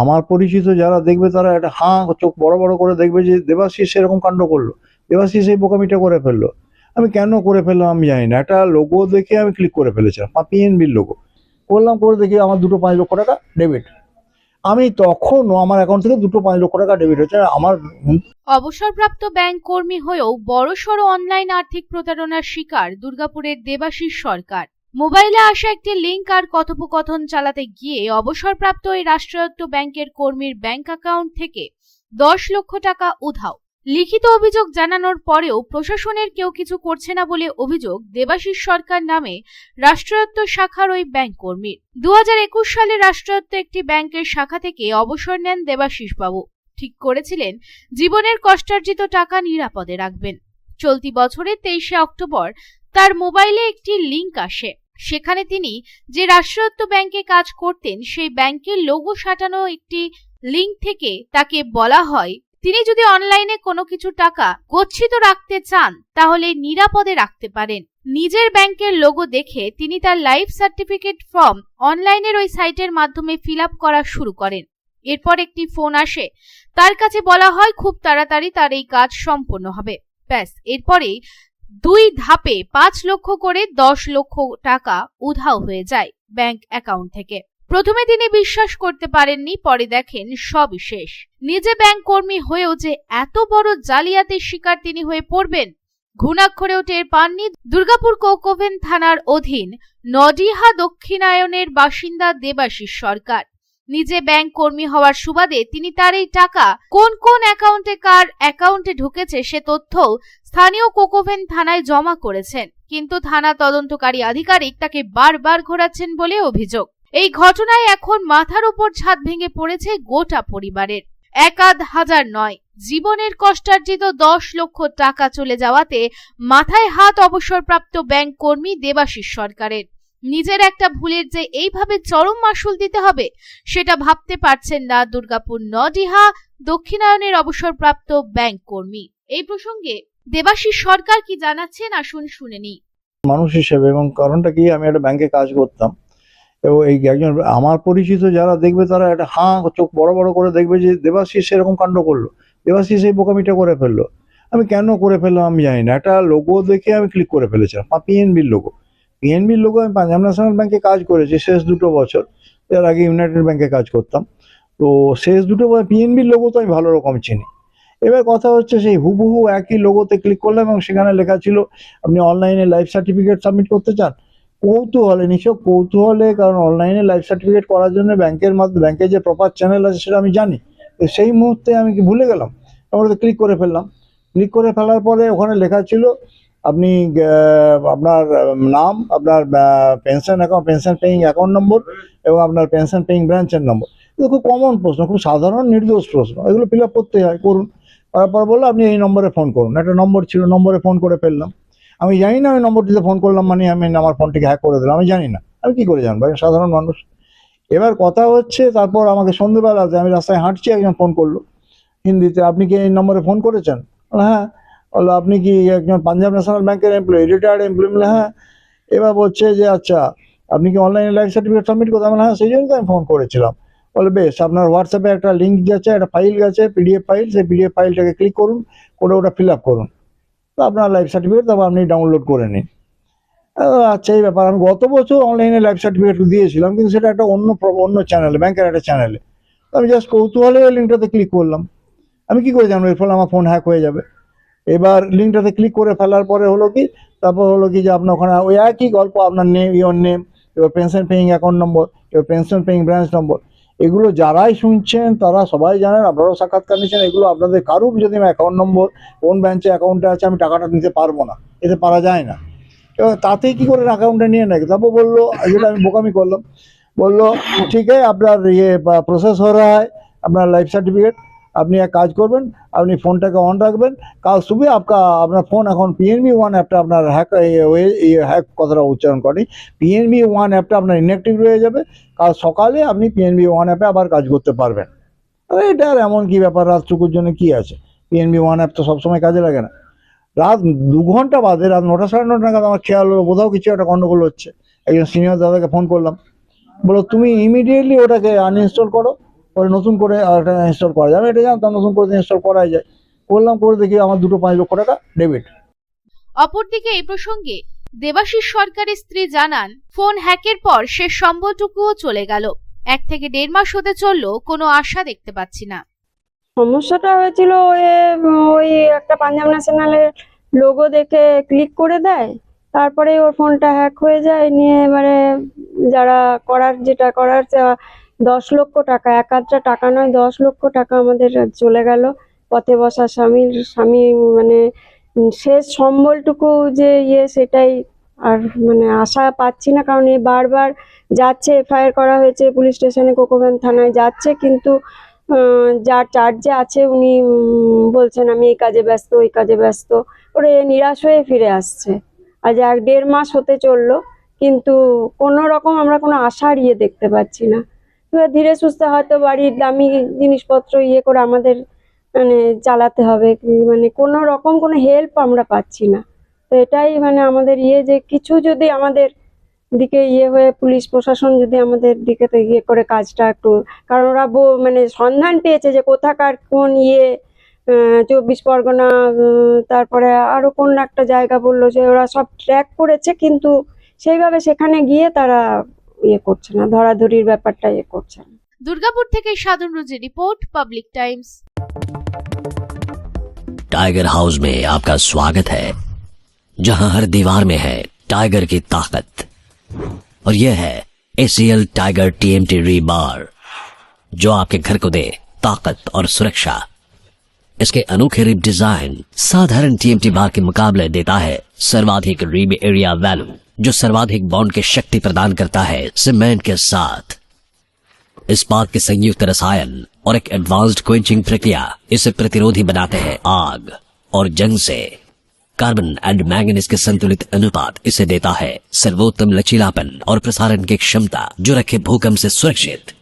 আমার পরিচিত যারা দেখবে তারা একটা হাঁ চোখ বড় বড় করে দেখবে যে দেবাশিস সেরকম কাণ্ড করল। দেবাশিস এই বোকামিটা করে ফেলল। আমি কেন করে ফেললাম আমি জানি না। একটা লোগো দেখে আমি ক্লিক করে ফেলেছিলাম পিএনবির লোগো করলাম, করে দেখি আমার দুটো পাঁচ লক্ষ টাকা ডেবিট আমি তখনও আমার অ্যাকাউন্ট থেকে দুটো পাঁচ লক্ষ টাকা ডেবিট হচ্ছে আমার অবসরপ্রাপ্ত ব্যাংক কর্মী হয়েও বড়সড় অনলাইন আর্থিক প্রতারণার শিকার দুর্গাপুরের দেবাশিস সরকার। মোবাইলে আসা একটি লিঙ্ক আর কথোপকথন চালাতে গিয়ে অবসরপ্রাপ্ত এই রাষ্ট্রায়ত্ত ব্যাংকের কর্মীর ব্যাংক অ্যাকাউন্ট থেকে দশ লক্ষ টাকা উধাও। লিখিত অভিযোগ জানানোর পরেও প্রশাসনের কেউ কিছু করছে না বলে অভিযোগ দেবাশিস সরকার নামে রাষ্ট্রায়ত্ত শাখার ওই ব্যাংক কর্মীর। দু একুশ সালে রাষ্ট্রায়ত্ত একটি ব্যাংকের শাখা থেকে অবসর নেন দেবাশিস বাবু ঠিক করেছিলেন, জীবনের কষ্টার্জিত টাকা নিরাপদে রাখবেন। চলতি বছরের তেইশে অক্টোবর তার মোবাইলে একটি লিংক আসে। সেখানে তিনি যে রাষ্ট্রায়ত্ত ব্যাংকে কাজ করতেন, সেই ব্যাংকের লোগো সাটানো একটি লিংক থেকে তাকে বলা হয়। তিনি যদি অনলাইনে কোনো কিছু টাকা গচ্ছিত রাখতে চান, তাহলে নিরাপদে রাখতে পারেন। নিজের ব্যাংকের লোগো দেখে তিনি তার লাইফ সার্টিফিকেট ফর্ম অনলাইনের ওই সাইটের মাধ্যমে ফিল আপ করা শুরু করেন। এরপর একটি ফোন আসে। তার কাছে বলা হয়, খুব তাড়াতাড়ি তার এই কাজ সম্পন্ন হবে। ব্যাস, এরপরেই দুই ধাপে পাঁচ লক্ষ করে দশ লক্ষ টাকা উধাও হয়ে যায় ব্যাংক অ্যাকাউন্ট থেকে। প্রথমে তিনি বিশ্বাস করতে পারেননি, পরে দেখেন সবই শেষ। নিজে ব্যাংক কর্মী হয়েও যে এত বড় জালিয়াতির শিকার তিনি হয়ে পড়বেন, ঘুণাক্ষরেও টের পাননি দুর্গাপুর কোকোভেন থানার অধীন নডিহা দক্ষিণায়নের বাসিন্দা দেবাশিস সরকার। নিজে ব্যাংক কর্মী হওয়ার সুবাদে তিনি তার এই টাকা কোন কোন অ্যাকাউন্টে কার অ্যাকাউন্টে ঢুকেছে সে তথ্য স্থানীয় কোকোভেন থানায় জমা করেছেন। কিন্তু থানা তদন্তকারী আধিকারিক তাকে বারবার ঘোরাচ্ছেন বলে অভিযোগ। এই ঘটনায় এখন মাথার উপর ছাদ ভেঙে পড়েছে গোটা পরিবারের। একাধ হাজার নয়। জীবনের কষ্টার্জিত দশ লক্ষ টাকা চলে যাওয়াতে মাথায় হাত অবসরপ্রাপ্ত ব্যাংক কর্মী দেবাশিস সরকারের। নিজের একটা ভুলের যে এইভাবে চরম মাসুল দিতে হবে, সেটা ভাবতে পারছেন না দুর্গাপুর নডিহা দক্ষিণায়নের অবসরপ্রাপ্ত ব্যাংক কর্মী। এই প্রসঙ্গে দেবাশিস সরকার কি জানাচ্ছেন আসুন শুনে নিই। মানুষ হিসেবে এবং কারণটা কি, আমি একটা ব্যাংকে কাজ করতাম। এবং এই একজন, আমার পরিচিত যারা দেখবে তারা একটা হাঁ, চোখ বড় বড় করে দেখবে যে দেবাশিস এরকম কাণ্ড করল। দেবাশিস এই বোকামিটা করে ফেলল। আমি কেন করে ফেললাম আমি জানি না। একটা লোগো দেখে আমি ক্লিক করে ফেলেছিলাম। পিএনবির লোগো পিএনবির লোগো আমি পাঞ্জাব ন্যাশনাল ব্যাংকে কাজ করেছি শেষ দুটো বছর। এর আগে ইউনাইটেড ব্যাংকে কাজ করতাম। তো শেষ দুটো বছর পিএনবির লোগো তো আমি ভালো রকম চিনি। এবার কথা হচ্ছে সেই হুবহু একই লোগোতে ক্লিক করলাম এবং সেখানে লেখা ছিল, আপনি অনলাইনে লাইফ সার্টিফিকেট সাবমিট করতে চান? কৌতূহলে নিশ্চয় কৌতূহলে, কারণ অনলাইনে লাইফ সার্টিফিকেট করার জন্য ব্যাংকের মাধ্যমে ব্যাংকের যে প্রপার চ্যানেল আছে সেটা আমি জানি। তো সেই মুহূর্তে আমি কি ভুলে গেলাম? আমরা তো ক্লিক করে ফেললাম। ক্লিক করে ফেলার পরে ওখানে লেখা ছিল আপনি আপনার নাম, আপনার pension account pension paying account number এবং আপনার পেনশন পেইং ব্রাঞ্চের নম্বর এগুলো খুব কমন প্রশ্ন, খুব সাধারণ, নির্দোষ প্রশ্ন। এগুলো ফিল আপ করতে হয়, করুন। তারপর বলল, আপনি এই নম্বরে ফোন করুন। একটা নম্বর ছিল নম্বরে ফোন করে ফেললাম। আমি জানি না আমি নম্বরটিতে ফোন করলাম মানে আমি আমার ফোনটিকে হ্যাক করে দিলাম, আমি জানি না। আমি কী করে জানব? সাধারণ মানুষ। এবার কথা হচ্ছে, তারপর আমাকে সন্ধ্যেবেলাতে আমি রাস্তায় হাঁটছি, একজন ফোন করল। হিন্দিতে, আপনি কি এই নম্বরে ফোন করেছেন? হ্যাঁ। বলল আপনি কি একজন পাঞ্জাব ন্যাশনাল ব্যাংকের এমপ্লয়ি রিটায়ার্ড এমপ্লয়ি বলে হ্যাঁ এবার বলছে যে আচ্ছা আপনি কি অনলাইনে লাইফ সার্টিফিকেট সাবমিট করতে আমি হ্যাঁ সেই জন্য আমি ফোন করেছিলাম বলে বেশ আপনার হোয়াটসঅ্যাপে একটা লিঙ্ক গেছে একটা ফাইল গেছে পিডিএফ ফাইল সেই পিডিএফ ফাইলটাকে ক্লিক করুন করে ওটা ফিল আপ করুন তো আপনার লাইফ সার্টিফিকেট তারপর আপনি ডাউনলোড করে নিন আচ্ছা এই ব্যাপার আমি গত বছর অনলাইনে লাইফ সার্টিফিকেট দিয়েছিলাম কিন্তু সেটা একটা অন্য অন্য চ্যানেলে ব্যাংকের একটা চ্যানেলে আমি জাস্ট কৌতূহলে ওই লিঙ্কটাতে ক্লিক করলাম আমি কি করে জানব এর ফলে আমার ফোন হ্যাক হয়ে যাবে এবার লিঙ্কটাতে ক্লিক করে ফেলার পরে হলো কি, তারপর হলো কি যে আপনার ওখানে ওই একই গল্প, আপনার নেম ইওর নেম এবার পেনশন পেইং অ্যাকাউন্ট নম্বর এবার পেনশন পেইং ব্রাঞ্চ নম্বর এগুলো যারাই শুনছেন, তারা সবাই জানেন, আপনারাও সাক্ষাৎকার নিচ্ছেন, এগুলো আপনাদের কারুর যদি অ্যাকাউন্ট নম্বর কোন ব্রাঞ্চে অ্যাকাউন্টে আছে, আমি টাকাটা নিতে পারব না, এতে পারা যায় না। এবার তাতেই কী করে অ্যাকাউন্টে নিয়ে নেয়? তারপর বলল, যেটা আমি বোকামি করলাম, বলল, ঠিক আছে, আপনার ইয়ে প্রসেস হয়ে রা है আপনার লাইফ সার্টিফিকেট আপনি এক কাজ করবেন, আপনি ফোনটাকে অন রাখবেন। কাল সুবে আপকা, আপনার ফোন এখন পিএনবি ওয়ান অ্যাপটা আপনার হ্যাক হ্যাক কথাটা উচ্চারণ করি পিএনবি ওয়ান অ্যাপটা আপনার ইনঅ্যাক্টিভ রয়ে যাবে। কাল সকালে আপনি পিএনবি ওয়ান অ্যাপে আবার কাজ করতে পারবেন। এটা আর এমন কি ব্যাপার? রাতটুকুর জন্য কি আছে? পিএনবি ওয়ান অ্যাপ তো সবসময় কাজে লাগে না। রাত দু ঘণ্টা বাদে, রাত নটা সাড়ে নটা নাগাদ আমার খেয়াল হলো কোথাও কিছু একটা গণ্ডগোল হচ্ছে। একজন সিনিয়র দাদাকে ফোন করলাম। বলো তুমি ইমিডিয়েটলি ওটাকে আনইনস্টল করো। পরে নতুন করে আরেকটা ইনস্টল করা যায়। আমি এটা জানতাম নতুন করে ইনস্টল করাই যায়। করলাম করে দেখি আমার দুটো পাঁচ লক্ষ টাকা ডেবিট অপরদিকে এই প্রসঙ্গে দেবাশিস সরকারের স্ত্রী জানান ফোন হ্যাকের পর শেষ সম্বলটুকুও চলে গেল। এক থেকে দেড় মাস হতে চলল কোনো আশা দেখতে পাচ্ছি না। সমস্যাটা হয়েছিল ওই ওই একটা পাঞ্জাব ন্যাশনালের লোগো দেখে ক্লিক করে দেয়। তারপরে ওর ফোনটা হ্যাক হয়ে যায়। নিয়ে এবারে যারা করার যেটা করার দশ লক্ষ টাকা এক আধটা টাকা নয়, দশ লক্ষ টাকা আমাদের চলে গেল পথে বসা স্বামীর, স্বামী মানে শেষ সম্বলটুকু যে ইয়ে সেটাই আর মানে আশা পাচ্ছি না, কারণ এ বারবার যাচ্ছে, এফআইআর করা হয়েছে পুলিশ স্টেশনে কোকোভ্যান থানায় যাচ্ছে, কিন্তু যার চার্জে আছে উনি বলছেন আমি এই কাজে ব্যস্ত, ওই কাজে ব্যস্ত। ওরে নিরাশ হয়ে ফিরে আসছে। আজ এক দেড় মাস হতে চলল, কিন্তু কোনো রকম আমরা কোনো আশা ইয়ে দেখতে পাচ্ছি না। ধীরে সুস্থে হয়তো বাড়ির দামি জিনিসপত্র ইয়ে করে আমাদের মানে চালাতে হবে মানে কোনো রকম কোনো হেল্প আমরা পাচ্ছি না। তো এটাই মানে আমাদের ইয়ে যে কিছু যদি আমাদের দিকে ইয়ে হয়ে পুলিশ, প্রশাসন যদি আমাদের দিকে তো ইয়ে করে কাজটা একটু, কারণ ওরা মানে সন্ধান পেয়েছে যে কোথাকার কোন ইয়ে চব্বিশ পরগনা তারপরে আরও কোন একটা জায়গা বলল যে ওরা সব ট্র্যাক করেছে, কিন্তু সেইভাবে সেখানে গিয়ে তারা ইয়ে করছে না ধরাধরির ব্যাপারটা ইয়ে করছে না দুর্গাপুর থেকে সাধন রুজির report Public Times tiger house में आपका स्वागत है जहां हर दीवार में है टाइगर की ताकत और यह है एसीएल टाइगर टीएमटी री बार जो आपके घर को दे ताकत और सुरक्षा इसके अनोखे रिप डिज़ाइन साधारण टीएमटी बार के मुकाबले देता है। सर्वाधिक रिब एरिया वैल्यू, जो सर्वाधिक बॉन्ड की शक्ति प्रदान करता है, सीमेंट के साथ। इस बात के संयुक्त रसायन और एक एडवांस्ड क्विंचिंग प्रक्रिया इसे प्रतिरोधी बनाते हैं आग और जंग से। कार्बन एंड मैंगनीज के संतुलित अनुपात इसे देता है सर्वोत्तम लचीलापन और प्रसारण की क्षमता, जो रखे भूकंप से सुरक्षित।